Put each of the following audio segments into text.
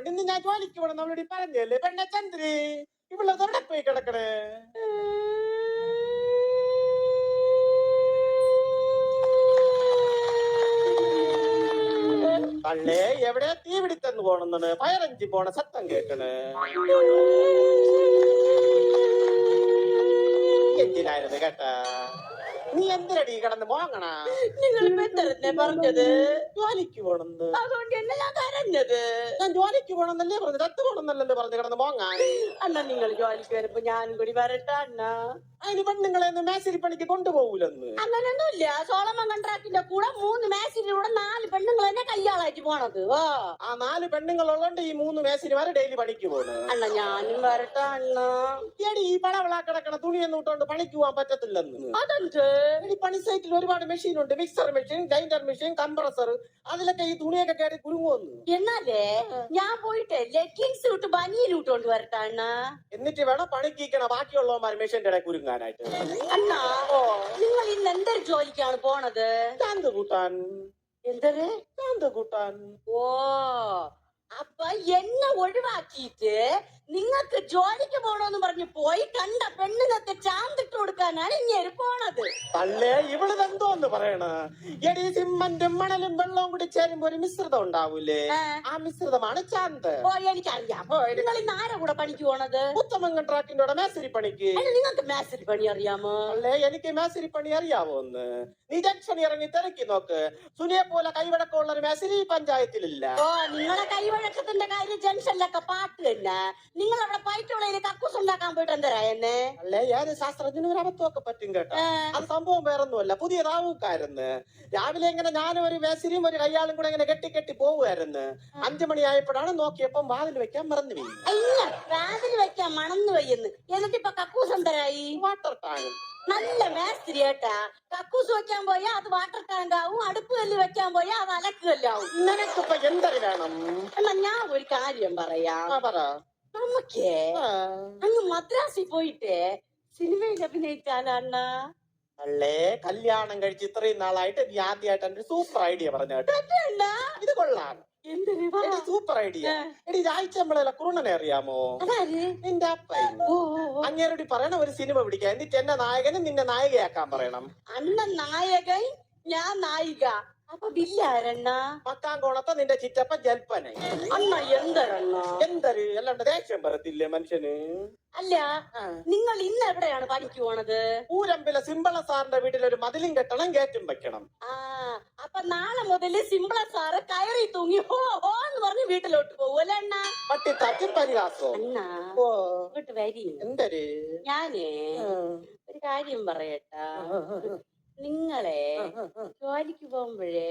പെണ്ണ് ഇന്ന് ഞാൻ ജോലിക്ക് നമ്മളോട് പറഞ്ഞല്ലേ? പെണ്ണ ചന്ദ്രി ഇവിടെ തൊടെ പോയി കിടക്കണേ? പള്ളേ എവിടെ തീ പിടിത്തന്ന് പോണെന്നാണ്? പയറഞ്ചി പോണ സത്തം കേക്കണ്. എന്തിനായിരുന്നു കേട്ടാ? നീ എന്തിനടി കടന്ന് മോങ്ങണ നിങ്ങൾ എത്രന്നെ പറഞ്ഞത്? ജോലിക്ക് പോണെന്ന്. അതുകൊണ്ട് തന്നെ ഞാൻ കരഞ്ഞത്. ഞാൻ ജോലിക്ക് പോണെന്നല്ലേ പറഞ്ഞത്? അത്ത് പോണെന്നല്ലേ പറഞ്ഞു കിടന്ന് മോങ്ങാൻ അണ്ണ നിങ്ങൾ ജോലിക്ക് വരുമ്പോ ഞാനും കൂടി വരട്ടെ അണ്ണ. അതിന് പെണ്ണുങ്ങളെ ഒന്നും മേശരി പണിക്ക് കൊണ്ടുപോകൂലെന്ന്. അങ്ങനെയൊന്നുമില്ല സോളമൻ കൺട്രാക്ടിന്റെ കൂടെ മൂന്ന് മേസിലൂടെ നാല് കയ്യാളായിട്ട് പോണത്. വാ. ആ നാല് പെണ്ണുങ്ങൾ ഉള്ളോണ്ട് ഈ മൂന്ന് മേശരിമാര് ഡെയിലി പണിക്ക് പോകുന്നു അണ്ണ ഞാനും വരട്ടെ അണ്ണ. എടി ഈ പളവളാ കിടക്കണ തുണിയൊന്നും ഇട്ടോണ്ട് പണിക്ക് പോകാൻ പറ്റത്തില്ലെന്ന്. അതല്ലേ എടി പണി സൈറ്റിൽ ഒരുപാട് മെഷീൻ ഉണ്ട്. Mixer machine grinder machine compressor അതിലൊക്കെ ഈ തുണിയൊക്കെ കയറി കുരുങ്ങുവന്ന് എന്നാലേ ഞാൻ പോയിട്ട് ലെഗിങ്സ് ഇട്ട് ബനിയിൽ ഇട്ടോണ്ട് വരട്ടെ അണ്ണ. എന്നിട്ട് വേണം പണിക്കിക്കണ ബാക്കിയുള്ളവന്മാർ മെഷീന്റെ ഇടയിൽ കുരുങ്ങാനായിട്ട് അണ്ണ നിങ്ങൾ ഇന്ന് എന്തൊരു ജോലിക്കാണ് പോണത്? ചാന്ത് കൂട്ടാൻ. എന്തൊരു ചാന്ത് കൂട്ടാൻ ഓ അപ്പൊ എന്നെ ഒഴിവാക്കിയിട്ട് നിങ്ങൾക്ക് ജോലിക്ക് പോണോന്ന് പറഞ്ഞു പോയി കണ്ട പെണ്ണുങ്ങൾക്ക് ചാന്തിട്ട് കൊടുക്കാനാണ് ഇങ്ങനെ പോണത്. അല്ലേ? ഇവിടെ എന്തോന്ന് പറയണ? എടി സിമ്മന്റും മണലും വെള്ളവും കൂടി ചേരുമ്പോ ഒരു മിശ്രിതം ഉണ്ടാവൂലേ? ആ, മിശ്രിതമാണ് ചാന്ത്. ഓ എനിക്കറിയാം. നിങ്ങൾ ഇന്ന് ആരെ കൂടെ പണിക്ക് പോണത്? ഉത്തമൻ കൺട്രാക്ടിന്റെ കൂടെ മേസരി പണിക്ക്. നിങ്ങൾക്ക് മേസരി പണി അറിയാമോ? അല്ലേ എനിക്ക് മേസരി പണി അറിയാവോ ഒന്ന്? നീ ജംഗ്ഷൻ ഇറങ്ങി തിരക്കി നോക്ക്. സുനിയെ പോലെ കൈവടക്കമുള്ള ഒരു മേസരി പഞ്ചായത്തിലില്ല. ഓ നിങ്ങളെ കൈവഴക്കത്തിന്റെ കാര്യം ജംഗ്ഷനിലൊക്കെ പാട്ട് തന്നെ. നിങ്ങൾ അവിടെ പയറ്റുള്ളതിൽ കക്കൂസ് ഉണ്ടാക്കാൻ പോയിട്ട് എന്തരാ എന്നെ? അല്ലേ ഏത് ശാസ്ത്രജ്ഞന് ഒരു അബദ്ധമൊക്കെ പറ്റും കേട്ടോ. അത് സംഭവം വേറൊന്നുമല്ല. പുതിയ താവൂക്കായിരുന്നു രാവിലെ ഇങ്ങനെ ഞാനും ഒരു വേസിരിയും ഒരു കയ്യാളും കൂടെ ഇങ്ങനെ കെട്ടി കെട്ടി പോവുമായിരുന്നു അഞ്ചു മണിയായപ്പോഴാണ് നോക്കിയപ്പം വാതിൽ വെക്കാൻ മറന്നു പോയി അയ്യ വാതിൽ വെക്കാൻ മണന്നു വയ്യെന്ന് എന്നിട്ടിപ്പൊ കക്കൂസ് എന്തരായി? Water tank. നല്ല മേസ്ത്രി ഏട്ടാ. കക്കൂസ് വെക്കാൻ പോയാ അത് വാട്ടർ ടാങ്ക് ആവും അടുപ്പ് കല്ല് വെക്കാൻ പോയാ അത് അലക്ക് കല്ലാവും. നിനക്കിപ്പൊ എന്തൊരു വേണം? എന്നാ ഞാൻ ഒരു കാര്യം പറയാം. പറ. നമുക്കേ. അങ്ങ് മദ്രാസിൽ പോയിട്ടേ സിനിമയിൽ അഭിനയിച്ചാലണ്ണ? അല്ലേ കല്യാണം കഴിച്ച് ഇത്രയും നാളായിട്ട് നീ ആദ്യമായിട്ട് എന്റെ സൂപ്പർ ഐഡിയ പറഞ്ഞു കേട്ടോ. ഇത് കൊള്ളാം. എടി സൂപ്പർ ഐഡിയ എടി രാഴ്ചമ്പളയിലെ കുറുണനെ അറിയാമോ? നിന്റെ അപ്പ. അങ്ങേരോട് പറയണ ഒരു സിനിമ പിടിക്കാൻ എന്നിട്ട് എന്നെ നായകനും നിന്നെ നായികയാക്കാൻ പറയണം. അന്ന നായകൻ ഞാൻ നായിക. അപ്പൊ ബില്ലാരണ്ണ മക്കാങ്കോണത്തെ നിന്റെ ചിറ്റപ്പ ജൽപ്പനെ അണ്ണ എന്തരണ്ണ? എന്തര്? അല്ലാണ്ട് ദേഷ്യം പറത്തില്ലേ മനുഷ്യന്? അല്ല നിങ്ങൾ ഇന്ന് എവിടെയാണ് പണിക്ക് പോണത്? ഊരമ്പില സിംബള സാറിന്റെ വീട്ടിൽ ഒരു മതിലും കെട്ടണം കേറ്റും വെക്കണം. ആ അപ്പൊ നാളെ മുതൽ സിംബള സാറ് കയറി തൂങ്ങി ഹോ ഹോ എന്ന് പറഞ്ഞ് വീട്ടിലോട്ട് പോവല്ലേ അണ്ണ? പട്ടി തട്ടി പരിഹാസോ? അണ്ണ ഇങ്ങോട്ട് വരി. എന്തൊരു? ഞാനേ ഒരു കാര്യം പറയട്ടാ. നിങ്ങളെ ജോലിക്ക് പോകുമ്പോഴേ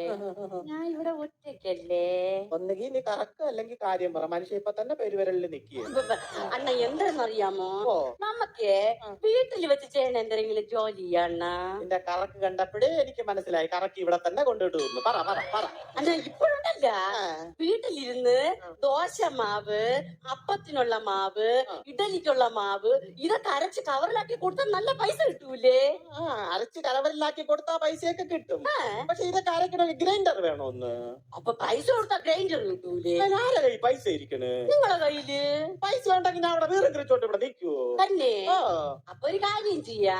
ഞാൻ ഇവിടെ ഒറ്റയ്ക്കല്ലേ? ഒന്നുകിൽ നീ കറക്ക അല്ലെങ്കിൽ കാര്യം പറ. മനുഷ്യ ഇപ്പൊ തന്നെ പെരുവരലിൽ നിക്കുക അണ്ണ എന്തെന്നറിയാമോ നമുക്ക് വീട്ടിൽ വെച്ച് ചെയ്യണ എന്തെങ്കിലും ജോലി അണ്ണ. നിന്റെ കറക്ക് കണ്ടപ്പോഴേ എനിക്ക് മനസ്സിലായി. കറക്ക് ഇവിടെ തന്നെ കൊണ്ടുവിട്ട് പറ പറ പറ. അണ്ണ ഇപ്പോഴുണ്ടല്ല. വീട്ടിലിരുന്ന് ദോശ മാവ് അപ്പത്തിനുള്ള മാവ് ഇഡലിക്കുള്ള മാവ് ഇതൊക്കെ അരച്ച് കവറിലാക്കി കൊടുത്താൽ നല്ല പൈസ കിട്ടൂലേ? ആ, അരച്ച് കവറിലാക്കി കൊടുത്താ പൈസയൊക്കെ കിട്ടും. പക്ഷെ ഇതൊക്കെ അരക്കണ ഗ്രൈൻഡർ വേണോന്ന്? അപ്പൊ പൈസ കൊടുത്താ ഗ്രൈൻഡർ കിട്ടൂലേ? ആരെ കൈ പൈസ ഇരിക്കണേ? നിങ്ങളെ കയ്യിൽ? പൈസ ഉണ്ടെങ്കിൽ ഞാൻ അവിടെ വീറും കിറിച്ചോട്ട് ഇവിടെ നിൽക്കുവോ? തന്നെ. അപ്പൊ ഒരു കാര്യം ചെയ്യാ.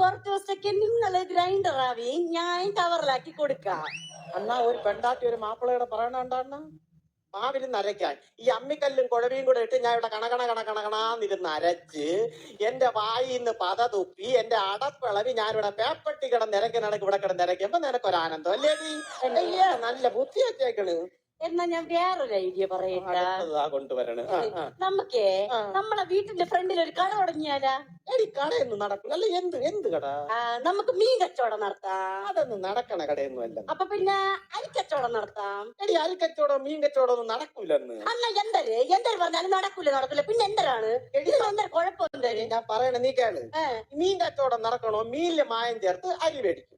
കുറച്ച് ദിവസത്തേക്ക് നിങ്ങൾ ഗ്രൈൻഡർ ആവി ഞാൻ കവറിലാക്കി കൊടുക്കാം. അന്നാ ഒരു പെണ്ടാട്ടി ഒരു മാപ്പിളയുടെ പറയണണ്ടാണ് മാവിരുന്ന് അരയ്ക്കാൻ. ഈ അമ്മിക്കല്ലും കുഴവിയും കൂടെ ഇട്ട് ഞാൻ ഇവിടെ കണകണ കണകണകണാന്നിരുന്ന് അരച്ച് എന്റെ വായിന്ന് പത തുപ്പി എന്റെ അടപ്പിളവി ഞാനിവിടെ പേപ്പട്ടി കിടന്ന് ഇരക്കി നടക്ക് ഇവിടെ കിടന്ന് ഇരക്കുമ്പോ നിനക്കൊരാനന്ദം അല്ലേ നീ? നല്ല ബുദ്ധി വെച്ചേക്കണ് എന്നാ ഞാൻ വേറൊരു ഐഡിയ പറയട്ടെ. അടുത്തതാ കൊണ്ടുവരണ്. ആ, ആ. നമുക്കേ ആ. നമ്മളെ വീട്ടിന്റെ ഫ്രണ്ടിൽ ഒരു കട തുടങ്ങിയാലാ? എടി കടയൊന്നും നടക്കില്ല അല്ല എന്ത് എന്ത് കട? ആ, നമുക്ക് മീൻ കച്ചവടം നടത്താം. അതൊന്നും നടക്കണ കടയൊന്നും അല്ല. അപ്പൊ പിന്നെ അരിക്കച്ചവടം നടത്താം. എടി അരിക്കച്ചവടം മീൻ കച്ചവടം ഒന്നും നടക്കൂലെന്ന്. അല്ല എന്തര്? എന്തര് പറഞ്ഞാലും നടക്കൂല നടക്കൂല. പിന്നെ എന്തരാണ് എന്തൊരു കുഴപ്പം എന്തര്? ഞാൻ പറയണ നീ കേൾ. ഏ, മീൻ കച്ചവടം നടക്കണോ? മീനിലെ മായം ചേർത്ത് അരി മേടിക്കും.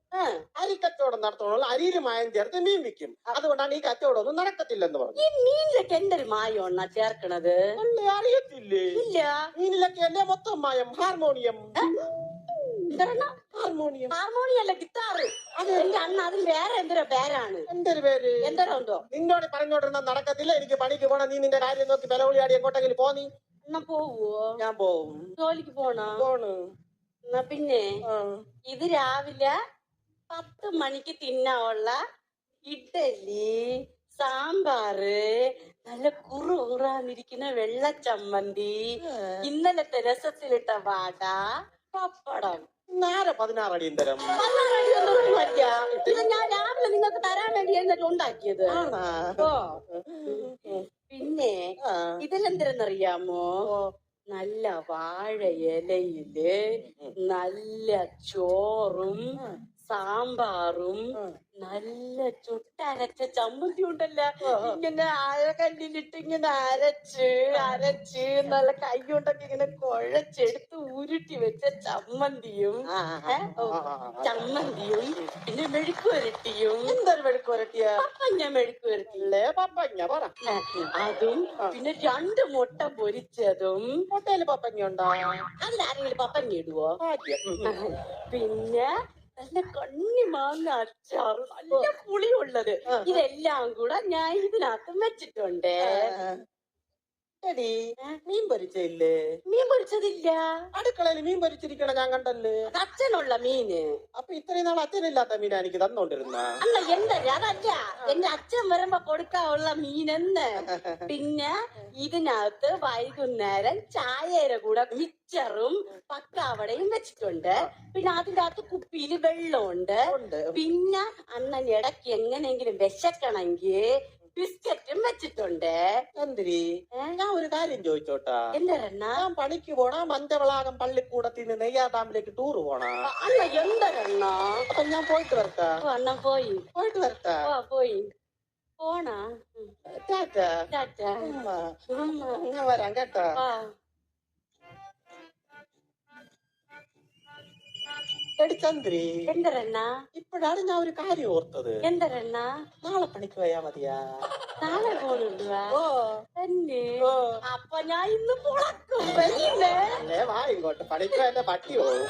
അരി കച്ചവടം നടത്തണോ അരിയിൽ മായം ചേർത്ത് മീൻ വിൽക്കും. അതുകൊണ്ടാണ് ഈ കച്ചവടം ഒന്നും നടക്കത്തില്ലെന്ന് പറഞ്ഞു ഈ മീനിലൊക്കെ എന്തൊരു മായമാണ് ചേർക്കണത്? അല്ലേ അറിയത്തില്ലേ? ഇല്ല. മീനിലൊക്കെ അല്ലേ മൊത്തം മായം? ഹാർമോണിയം. ഹാർമോണിയം. ഹാർമോണിയം അല്ല ഗിത്താറ്. എന്റെ അണ്ണ അതിന് വേറെ എന്തൊരു പേരാണ്. എന്തൊരു പേര്? എന്തോരോ ഉണ്ടോ നിന്നോട് പറഞ്ഞോണ്ടിരുന്ന നടക്കത്തില്ല. എനിക്ക് പണിക്ക് പോണ. നീ നിന്റെ കാര്യം നോക്കി വിലവിളിയാടി എങ്ങോട്ടെങ്കിലും പോന്നി എന്നാ പോവോ ഞാൻ പോവും. ജോലിക്ക് പോണോ? പോണ്. എന്നാ പിന്നെ ഇത് രാവിലെ പത്ത് മണിക്ക് തിന്നാനുള്ള ഇഡ്ഡലി സാമ്പാറ് നല്ല കുറു കുറാന്നിരിക്കുന്ന വെള്ള ചമ്മന്തി ഇന്നലത്തെ രസത്തിലിട്ട വാട പപ്പടം. നേരെ തരം ഒന്നും അല്ല. ഇത് ഞാൻ രാവിലെ നിങ്ങൾക്ക് തരാൻ വേണ്ടി എന്നിട്ട് ഉണ്ടാക്കിയത്? ഓ. പിന്നെ. ഇതിലെന്തിരെന്നറിയാമോ നല്ല വാഴ ഇലയിൽ നല്ല ചോറും സാമ്പാറും നല്ല ചുട്ടരച്ച ചമ്മന്തി ഉണ്ടല്ലോ. ഇങ്ങനെ അരകല്ലിലിട്ട് ഇങ്ങനെ അരച്ച് അരച്ച് നല്ല കൈ കൊണ്ടൊക്കെ ഇങ്ങനെ കുഴച്ചെടുത്ത് ഉരുട്ടി വെച്ച ചമ്മന്തിയും ചമ്മന്തിയും പിന്നെ മെഴുക്കുരട്ടിയും എന്തൊരു മെഴുക്കുരട്ടിയ പപ്പഞ്ഞ മെഴുക്കുരട്ടില്ലേ പപ്പഞ്ഞ പറ. അതും പിന്നെ രണ്ട് മുട്ട പൊരിച്ചതും മുട്ടയിൽ പപ്പഞ്ഞ ഉണ്ടോ അതിലാരെങ്കിലും പപ്പഞ്ഞ ഇടുവോ? പിന്നെ നല്ല കണ്ണി മാങ്ങ അച്ചാറ് നല്ല പുളിയുള്ളത്. ഇതെല്ലാം കൂടെ ഞാൻ ഇതിനകത്ത് വെച്ചിട്ടുണ്ട്. എടി മീൻ പൊരിച്ചില്ലേ മീൻ പൊരിച്ചതില്ല. അടുക്കളയിൽ മീൻ പൊരിച്ചിരിക്കണ ഞാൻ കണ്ടല്ലേ? അച്ഛനുള്ള മീന്. അപ്പൊ ഇത്രയും നാൾ അച്ഛനില്ലാത്ത മീനാ എനിക്ക് തന്നോണ്ടിരുന്ന? അല്ല എന്താ അതല്ല. എന്റെ അച്ഛൻ വരുമ്പോ കൊടുക്കാനുള്ള മീനെന്ന്. പിന്നെ ഇതിനകത്ത് വൈകുന്നേരം ചായയുടെ കൂടെ മിച്ചറും പക്കാവടയും വെച്ചിട്ടുണ്ട്. പിന്നെ അതിന്റെ അകത്ത് കുപ്പിയിൽ വെള്ളമുണ്ട്. പിന്നെ അണ്ണൻ ഇടയ്ക്ക് എങ്ങനെയെങ്കിലും വിശക്കണമെങ്കിൽ ബിസ്ക്കറ്റും വെച്ചിട്ടുണ്ട്. ചന്ദ്രി ഞാൻ ഒരു കാര്യം ചോദിച്ചോട്ടാ. എന്തരണ്ണ ഞാൻ പണിക്ക് പോണ മഞ്ചവളാകം പള്ളിക്കൂടത്തിൽ നിന്ന് നെയ്യാതാമ്പിലേക്ക് ടൂർ പോണ അണ്ണ എന്തരണ്ണ അപ്പൊ ഞാൻ പോയിട്ട് വരട്ടാ. അണ്ണൻ പോയി. പോയിട്ട് വരട്ടാ. ഓ പോയി. പോണാ? ഉം. ടാറ്റ. ടാറ്റ. ഉമ്മ. ഉമ്മ. ഞാൻ വരാം കേട്ടാ. എടി ചന്ദ്രി എന്തരണ്ണ? ഇപ്പോഴാണ് ഞാൻ ഒരു കാര്യം ഓർത്തത്. എന്തരണ്ണ? നാളെ പണിക്ക് പോയാ മതിയാ. നാളെ പോണുണ്ടുവാ? ഓ. തന്നെ. ഓ. അപ്പൊ ഞാൻ ഇന്ന് പുളക്കും. വരില്ലേ വാ ഇങ്ങോട്ട്. പണിക്ക് എന്റെ പട്ടി പോവും.